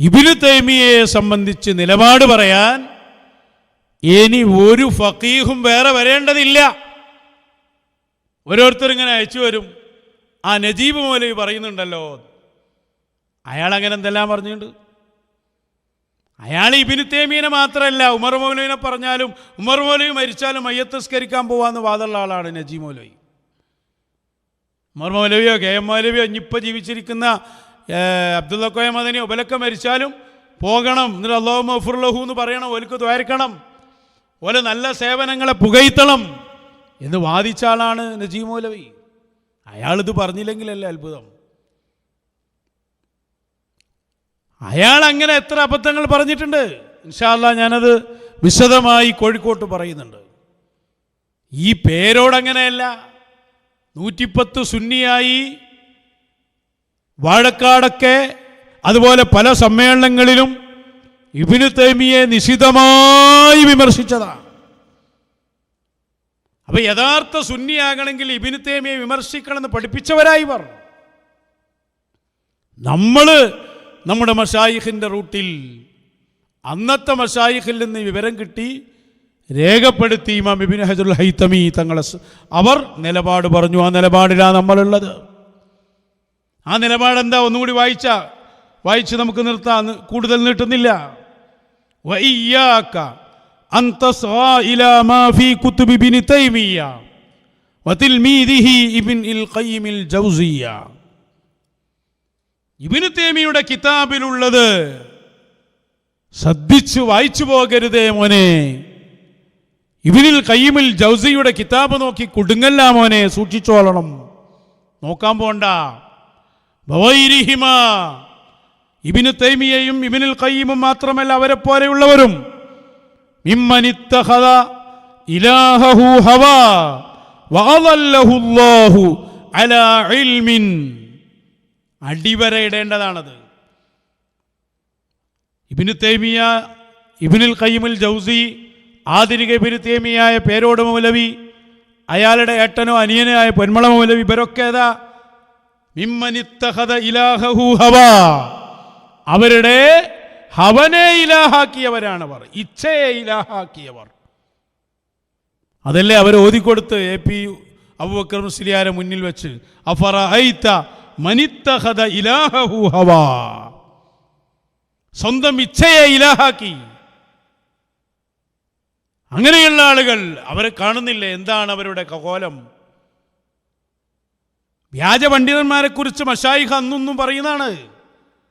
ഇബിനു തൈമിയെ സംബന്ധിച്ച് നിലപാട് പറയാൻ ഇനി ഒരു ഫക്കീഹും വേറെ വരേണ്ടതില്ല. ഓരോരുത്തർ ഇങ്ങനെ അയച്ചു വരും ആ നജീബ് മൗലവി പറയുന്നുണ്ടല്ലോ. അയാൾ അങ്ങനെ എന്തെല്ലാം പറഞ്ഞിട്ടുണ്ട്? അയാൾ ഇബിനു തേമീനെ മാത്രമല്ല ഉമർ മൗലവിനെ പറഞ്ഞാലും ഉമർ മൗലവി മരിച്ചാലും മയ്യത്തസ്കരിക്കാൻ പോവാന്ന് വാദമുള്ള ആളാണ് നജീബ് മൗലവി. ഉമർ മൗലവിയോ കെ എം മൗലവിയോ ഇനിയിപ്പോൾ ജീവിച്ചിരിക്കുന്ന അബ്ദുള്ള കോയ മദനി ഒബലക്ക മരിച്ചാലും പോകണം. എന്നിട്ട് അള്ളാഹു മഫുർലഹു എന്ന് പറയണം. ഒലക്ക് ദ്വാരക്കണം. ഓലെ നല്ല സേവനങ്ങളെ പുകയ്ത്തണം എന്ന് വാദിച്ച ആളാണ് നജീമോലവി മൗലവി. അയാളിത് പറഞ്ഞില്ലെങ്കിലല്ലേ അത്ഭുതം. അയാൾ അങ്ങനെ എത്ര അബദ്ധങ്ങൾ പറഞ്ഞിട്ടുണ്ട്? ഇൻഷാല്ല ഞാനത് വിശദമായി കോഴിക്കോട്ട് പറയുന്നുണ്ട്. ഈ പേരോടങ്ങനെയല്ല. നൂറ്റിപ്പത്ത് സുന്നിയായി വാഴക്കാടൊക്കെ അതുപോലെ പല സമ്മേളനങ്ങളിലും ഇബിനു തൈമിയെ നിശിതമായി വിമർശിച്ചതാണ് അപ്പൊ യഥാർത്ഥ സുന്നിയാകണമെങ്കിൽ ഇബിനു തൈമിയെ വിമർശിക്കണമെന്ന് പഠിപ്പിച്ചവരായി പറഞ്ഞു നമ്മൾ നമ്മുടെ മഷായിഖിന്റെ റൂട്ടിൽ അന്നത്തെ മഷായിഖിൽ നിന്ന് വിവരം കിട്ടി രേഖപ്പെടുത്തി ഇമാം ഇബിൻ ഹജറുൽ ഹൈത്തമി തങ്ങളെ അവർ നിലപാട് പറഞ്ഞു ആ നിലപാടിലാണ് നമ്മളുള്ളത്. ആ നിലപാടെന്താ? ഒന്നുകൂടി വായിച്ച വായിച്ച് നമുക്ക് നിർത്താം. കൂടുതൽ നീട്ടുന്നില്ല. തേമിയുടെ കിതാബിലുള്ളത് ശ്രദ്ധിച്ചു വായിച്ചു പോകരുതേ മോനെ. ഇബിനിൽ കയ്യിമിൽ ജൗസിയുടെ കിതാബ് നോക്കി കുടുങ്ങല്ല മോനെ. സൂക്ഷിച്ചോളണം. നോക്കാൻ പോണ്ട. ബവൈരിഹിമ. ഇബിന് തൈമിയയും ഇബിനുൽ കയ്യുമും മാത്രമല്ല അവരെ പോലെയുള്ളവരും മിമ്മനിത്തഹദ ഇലാഹഹു ഹവാ വഅദല്ലഹുല്ലാഹു അലാ ഇൽമിൻ. അടിവരയിടേണ്ടതാണത്. ഇബിന് തൈമിയ ഇബിനുൽ കയ്യിമുൽ ജൗസി ആധുനിക ഇബിനു തൈമിയായ പേരോട് മൗലവി അയാളുടെ ഏട്ടനോ അനിയനോ ആയ പൊന്മള മൗലവി ഇവരൊക്കെ ഏതാ? അവരുടെ ഹവനെ ഇലാഹാക്കിയവരാണവർ ഇച്ഛയെ ഇലാഹാക്കിയവർ. അതല്ലേ അവർ ഓതിക്കൊടുത്ത് എ പി അബുബക്കർ മുന്നിൽ വെച്ച് അഫറ മനിത്തഹദ സ്വന്തം ഇച്ഛയെ ഇലാഹാക്കി. അങ്ങനെയുള്ള ആളുകൾ അവരെ കാണുന്നില്ലേ? എന്താണ് അവരുടെ കോലം വ്യാജ പണ്ഡിതന്മാരെ കുറിച്ച് മഷായിഖ് അന്നൊന്നും പറയുന്നതാണ്.